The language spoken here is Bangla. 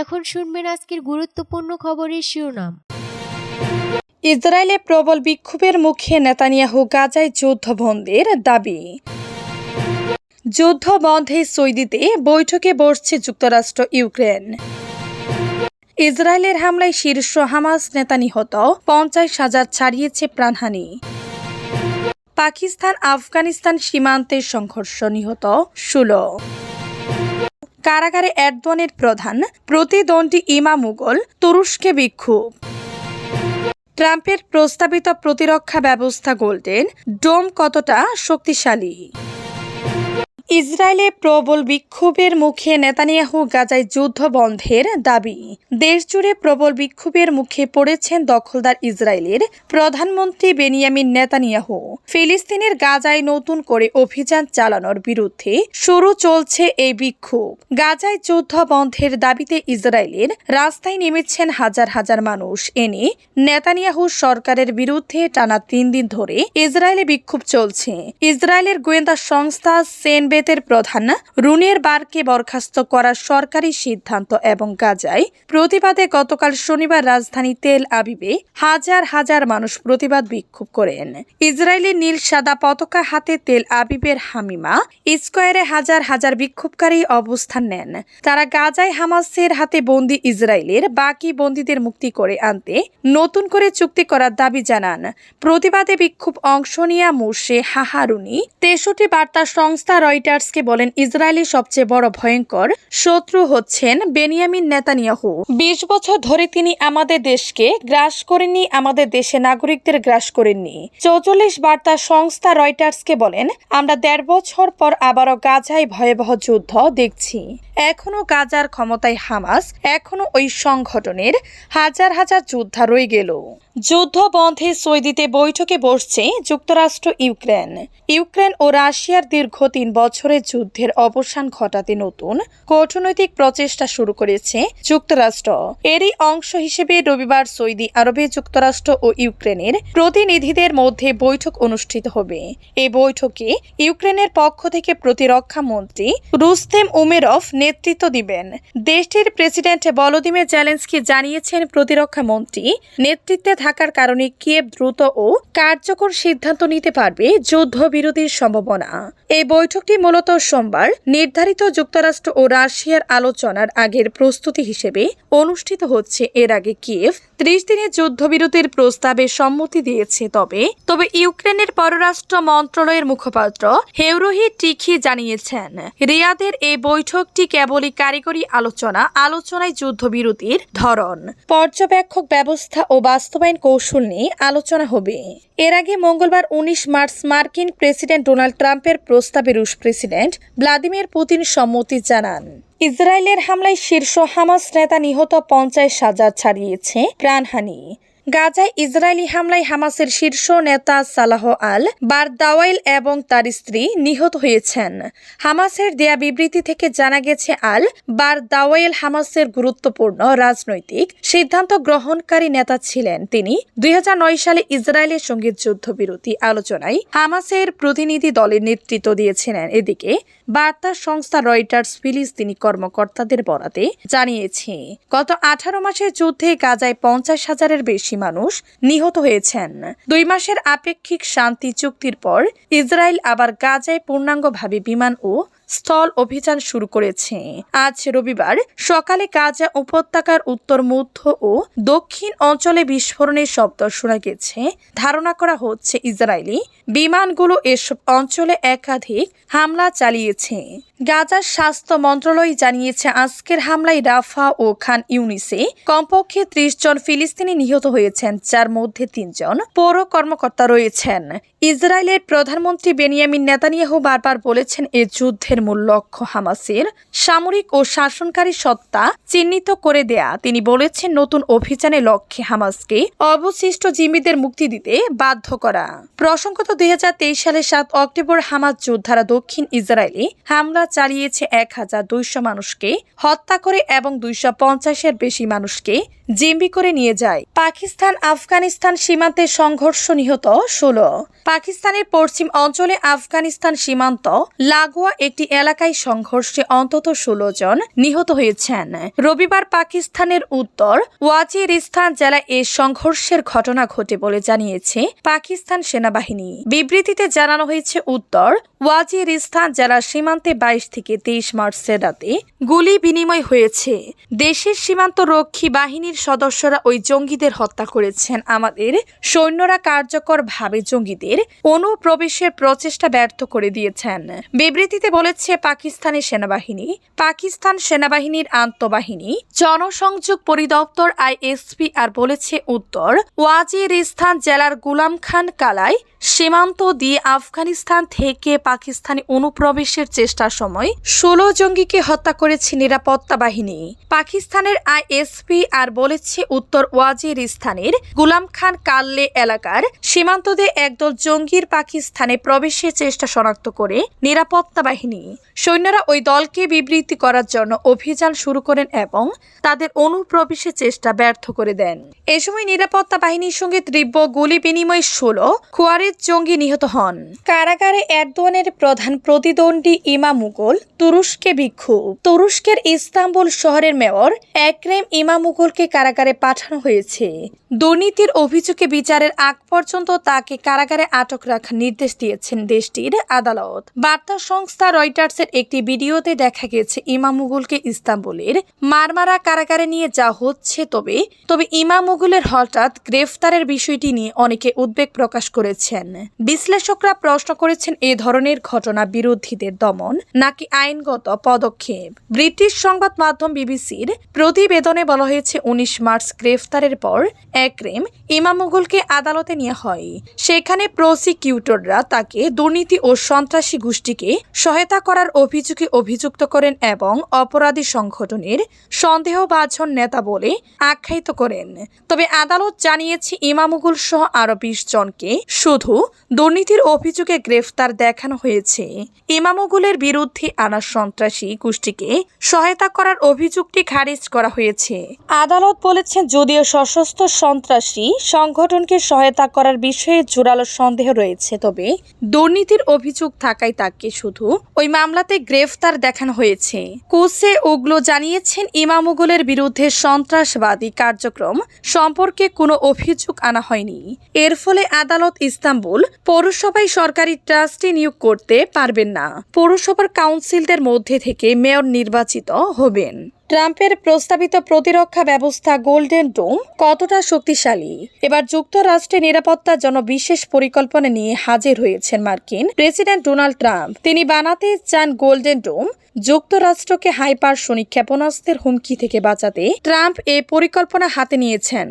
এখন শুনবেন আজকের গুরুত্বপূর্ণ খবরের শিরোনাম। ইসরায়েলে প্রবল বিক্ষোভের মুখে নেতানিয়াহু গাজায় যুদ্ধবন্দের দাবি। যুদ্ধ বন্ধে সৌদিতে বৈঠকে বসছে যুক্তরাষ্ট্র, ইউক্রেন। ইসরায়েলের হামলায় শীর্ষ হামাস নেতা নিহত পঞ্চাশ হাজার ছাড়িয়েছে প্রাণহানি। পাকিস্তান আফগানিস্তান সীমান্তের সংঘর্ষ নিহত ষোলো। কারাগারে অ্যাডওয়ানের প্রধান, প্রতিদ্বন্দ্বী ইমা মুগল, তুরস্কে বিক্ষোভ। ট্রাম্পের প্রস্তাবিত প্রতিরক্ষা ব্যবস্থা গোল্ডেন, ডোম কতটা শক্তিশালী? ইসরায়েলে প্রবল বিক্ষোভের মুখে নেতানিয়াহু গাজায় যুদ্ধ বন্ধের দাবি। দেশজুড়ে প্রবল বিক্ষোভের মুখে পড়েছেন দখলদার ইসরায়েলের প্রধানমন্ত্রী বেনিয়ামিন নেতানিয়াহু। ফিলিস্তিনের গাজায় নতুন করে অভিযান চালানোর বিরুদ্ধে শুরু চলছে এই বিক্ষোভ। গাজায় যুদ্ধ বন্ধের দাবিতে ইসরায়েলের রাস্তায় নেমেছেন হাজার হাজার মানুষ। এনে নেতানিয়াহু সরকারের বিরুদ্ধে টানা তিন দিন ধরে ইসরায়েলে বিক্ষোভ চলছে। ইসরায়েলের গোয়েন্দা সংস্থা সেনবেতের প্রধান রুনের বারকে বরখাস্ত করার সরকারি সিদ্ধান্ত এবং গাজায় প্রতিবাদে গতকাল শনিবার রাজধানী তেল আবিবে হাজার হাজার মানুষ প্রতিবাদ বিক্ষোভ করেন। ইসরায়েলের নীল সাদা পতাকা হাতে তেল আবিবের হামিমা স্কোয়ারে হাজার হাজার বিক্ষোভকারী অবস্থান নেন। তারা গাজায় হামাসের হাতে বন্দি ইসরায়েলের বাকি বন্দীদের মুক্তি করে আনতে নতুন করে চুক্তি করার দাবি জানান। প্রতিবাদে বিক্ষোভ অংশ নিয়ে মুর্শে হাহারুনি তেষট্টি বার্তা সংস্থা রয়টার্সকে বলেন, ইসরায়েলের সবচেয়ে বড় ভয়ঙ্কর শত্রু হচ্ছেন বেনিয়ামিন নেতানিয়াহু। বিশ বছর ধরে তিনি আমাদের দেশকে গ্রাস করেননি, আমাদের দেশে নাগরিকদের গ্রাস করেননি। চৌচল্লিশ বার্তা সংস্থা রয়টার্সকে বলেন, আমরা দেড় বছর পর আবারও গাজায় ভয়াবহ যুদ্ধ দেখছি। এখনও গাজার ক্ষমতায় হামাস, এখনও ওই সংগঠনের হাজার হাজার যোদ্ধা রয়ে গেল। যুদ্ধ বন্ধে সৌদিতে বৈঠকে বসছে যুক্তরাষ্ট্র, ইউক্রেন। ইউক্রেন ও রাশিয়ার দীর্ঘ তিন বছরের যুদ্ধের অবসান ঘটাতে নতুন কূটনৈতিক প্রচেষ্টা শুরু করেছে যুক্তরাষ্ট্র। এরই অংশ হিসেবে রবিবার সৌদি আরবে যুক্তরাষ্ট্র ও ইউক্রেনের প্রতিনিধিদের মধ্যে বৈঠক অনুষ্ঠিত হবে। এই বৈঠকে ইউক্রেনের পক্ষ থেকে প্রতিরক্ষা মন্ত্রী রুস্তেম উমেরফ নেতৃত্ব দিবেন। দেশটির প্রেসিডেন্ট ভলোদিমির জেলেন্সকি জানিয়েছেন, প্রতিরক্ষা মন্ত্রী নেতৃত্বে থাকার কারণে কিয়েভ দ্রুত ও কার্যকর সিদ্ধান্ত নিতে পারবে যুদ্ধবিরতির সম্ভাবনা। এই বৈঠকটি মূলত সোমবার নির্ধারিত যুক্তরাষ্ট্র ও রাশিয়ার আলোচনার আগের প্রস্তুতি হিসেবে অনুষ্ঠিত হচ্ছে। এর আগে কিয়েভ ত্রিশ দিনের যুদ্ধবিরতির প্রস্তাবে সম্মতি দিয়েছে, তবে তবে ইউক্রেনের পররাষ্ট্র মন্ত্রণালয়ের মুখপাত্র হেউরোহি টিখি জানিয়েছেন, রিয়াদের এই বৈঠকটি কেবলই কারিগরি আলোচনা, আলোচনায় যুদ্ধবিরতির ধরন। পর্যবেক্ষক ব্যবস্থা ও বাস্তবায়ন কৌশল নিয়ে আলোচনা হবে। এর আগে মঙ্গলবার উনিশ মার্চ মার্কিন প্রেসিডেন্ট ডোনাল্ড ট্রাম্পের প্রস্তাবে রুশ প্রেসিডেন্ট ভ্লাদিমির পুতিন সম্মতি জানান। ইসরায়েলের হামলায় শীর্ষ হামাস নেতা নিহত পঞ্চাশ হাজার ছাড়িয়েছে প্রাণহানি। গাজায় ইসরায়েলি হামলায় হামাসের শীর্ষ নেতা সালাহ আল বারদাওয়াইল এবং তার স্ত্রী নিহত হয়েছেন। হামাসের দেয়া বিবৃতি থেকে জানা গেছে, আল বারদাওয়াইল হামাসের গুরুত্বপূর্ণ রাজনৈতিক সিদ্ধান্ত গ্রহণকারী নেতা ছিলেন। তিনি দুই হাজার নয় সালে ইসরায়েলের সঙ্গে যুদ্ধবিরতি আলোচনায় হামাসের প্রতিনিধি দলের নেতৃত্ব দিয়েছিলেন। এদিকে বার্তা সংস্থা রয়টার্স ফিলিস্তিনি কর্মকর্তাদের বরাতে জানিয়েছে, গত আঠারো মাসের যুদ্ধে গাজায় পঞ্চাশ হাজারের বেশি মানুষ নিহত হয়েছেন। দুই মাসের আপেক্ষিক শান্তি চুক্তির পর ইসরায়েল আবার গাজায় পূর্ণাঙ্গভাবে বিমান ও স্থল অভিযান শুরু করেছে। আজ রবিবার সকালে গাজা উপত্যকার উত্তর, মধ্য ও দক্ষিণ অঞ্চলে বিস্ফোরণের শব্দ শোনা গেছে। ধারণা করা হচ্ছে ইসরায়েলি বিমানগুলো এসব অঞ্চলে একাধিক হামলা চালিয়েছে। গাজার স্বাস্থ্য মন্ত্রণালয় জানিয়েছে, আজকের হামলায় রাফা ও খান ইউনিসে কমপক্ষে ত্রিশ জন ফিলিস্তিনি নিহত হয়েছেন, যার মধ্যে তিনজন পৌর কর্মকর্তা রয়েছেন। ইসরায়েলের প্রধানমন্ত্রী বেনিয়ামিন নেতানিয়াহু বারবার বলেছেন, এ যুদ্ধের মূল লক্ষ্য হামাসের সামরিক ও শাসনকারী সত্তা চিহ্নিত করে দেয়া। তিনি বলেছেন, নতুন অভিযানের লক্ষ্যে হামাসকে অবশিষ্ট জিম্মিদের মুক্তি দিতে বাধ্য করা। প্রসঙ্গত, দুই সালের সাত অক্টোবর হামাজ যোদ্ধারা দক্ষিণ ইসরায়েলে হামলা চালিয়েছে এক হাজার দুইশো মানুষকে হত্যা করে এবং দুইশো পঞ্চাশের বেশি মানুষকে জিম্বি করে নিয়ে যায়। পাকিস্তান, আফগানিস্তান সীমান্তে সংঘর্ষ নিহত ষোলো। পাকিস্তানের পশ্চিম অঞ্চলে আফগানিস্তান সীমান্ত, লাগোয়া একটি এলাকায় সংঘর্ষে অন্তত ষোলো জন নিহত হয়েছেন। রবিবার পাকিস্তানের উত্তর ওয়াজিরিস্তান জেলায় এ সংঘর্ষের ঘটনা ঘটে বলে জানিয়েছে পাকিস্তান সেনাবাহিনী। বিবৃতিতে জানানো হয়েছে, উত্তর ওয়াজিরিস্তান জেলার সীমান্তে বাইশ থেকে তেইশ মার্চের রাতে গুলি বিনিময় হয়েছে। দেশের সীমান্ত রক্ষী বাহিনীর সদস্যরা ওই জঙ্গিদের হত্যা করেছেন। আমাদের সৈন্যরা কার্যকরভাবে জঙ্গিদের অনুপ্রবেশের প্রচেষ্টা ব্যর্থ করে দিয়েছেন। বিবৃতিতে বলেছে পাকিস্তানি সেনাবাহিনী, পাকিস্তান সেনাবাহিনীর আন্তঃবাহিনী, জনসংযোগ পরিদপ্তর, আইএসপি, আর বলেছে উত্তর, ওয়াজির ওয়াজিরিস্তান জেলার গুলাম খান কালায় সীমান্ত দিয়ে আফগানিস্তান থেকে পাকিস্তানি অনুপ্রবেশের চেষ্টার সময় ষোলো জঙ্গিকে হত্যা করেছে নিরাপত্তা বাহিনী। পাকিস্তানের আইএসপি আর বলেছে উত্তর ওয়াজিরিস্তানের গুলাম খান কাল্লে এলাকার সীমান্ত দিয়ে একদল জঙ্গির পাকিস্তানে প্রবেশের চেষ্টা শনাক্ত করে নিরাপত্তা বাহিনী। সৈন্যরা ওই দলকে বিবৃতি করার জন্য অভিযান শুরু করেন এবং তাদের অনুপ্রবেশের চেষ্টা ব্যর্থ করে দেন। এ সময় নিরাপত্তা বাহিনীর সঙ্গে তীব্র গুলি বিনিময় ষোলো খুয়ারের জঙ্গি নিহত হন। কারাগারে এরদোয়ানের প্রধান প্রতিদ্বন্দ্বী ইমা মুঘল, তুরস্কে ভিক্ষু তুরস্কের ইস্তাম্বুল শহরের মেয়র একরেম ইমা মুঘলকে কারাগারে পাঠানো হয়েছে। দুর্নীতির অভিযোগে বিচারের আগ পর্যন্ত তাকে কারাগারে আটক রাখার নির্দেশ দিয়েছেন দেশটির আদালত। বার্তা সংস্থা রয়টার্সের একটি ভিডিওতে দেখা গেছে ইমা মুঘলকে ইস্তাম্বুলের মারমারা কারাগারে নিয়ে যা হচ্ছে তবে তবে ইমা মুঘলের হঠাৎ গ্রেফতারের বিষয়টি নিয়ে অনেকে উদ্বেগ প্রকাশ করেছেন। বিশ্লেষকরা প্রশ্ন করেছেন এ ধরনের ঘটনা বিরোধীদের দমন নাকি আইনগত পদক্ষেপ। ব্রিটিশ সংবাদ মাধ্যম বিবিসির প্রতিবেদনে বলা হয়েছে, উনিশ মার্চ গ্রেফতারের পর একরেম ইমা মুঘলকে আদালতে নেওয়া হয়। সেখানে প্রসিকিউটররা তাকে দুর্নীতি ও সন্ত্রাসী গোষ্ঠীকে সহায়তা করার অভিযোগে অভিযুক্ত করেন এবং অপরাধী সংগঠনের সন্দেহভাজন নেতা বলে আখ্যায়িত করেন। তবে আদালত জানিয়েছে ইমামুগুল সহ আরও বিশ জনকে শুধু দুর্নীতির অভিযোগে গ্রেফতার দেখানো হয়েছে। ইমামুগুলের বিরুদ্ধে আনা সন্ত্রাসী গোষ্ঠীকে সহায়তা করার অভিযোগটি খারিজ করা হয়েছে। আদালত বলেছেন, যদিও সশস্ত্র সন্ত্রাসী সংগঠনকে সহায়তা করার বিষয়ে জোরালো সন্দেহ রয়েছে, তবে দুর্নীতির অভিযোগ থাকায় তাকে শুধু ওই মামলাতে গ্রেফতার দেখানো হয়েছে। কোসে ওগলো জানিয়েছেন, ইমামুগুলের বিরুদ্ধে সন্ত্রাসবাদী কার্যক্রম সম্পর্কে কোনো অভিযোগ আনা হয়নি। এর ফলে আদালত ইস্তাম্বুল পৌরসভায় সরকারি ট্রাস্টি নিয়োগ করতে পারবেন না। পৌরসভার কাউন্সিলদের মধ্যে থেকে মেয়র নির্বাচিত হবেন। ট্রাম্পের প্রস্তাবিত প্রতিরক্ষা ব্যবস্থা গোল্ডেন ডোম কতটা শক্তিশালী? এবার যুক্তরাষ্ট্রের নিরাপত্তার জন্য বিশেষ পরিকল্পনা নিয়ে হাজির হয়েছেন মার্কিন প্রেসিডেন্ট ডোনাল্ড ট্রাম্প। তিনি বানাতে চান গোল্ডেন ডোম। যুক্তরাষ্ট্রকে হাইপারসোনিক ক্ষেপণাস্ত্রের হুমকি থেকে বাঁচাতে ট্রাম্প এ পরিকল্পনা হাতে নিয়েছেন।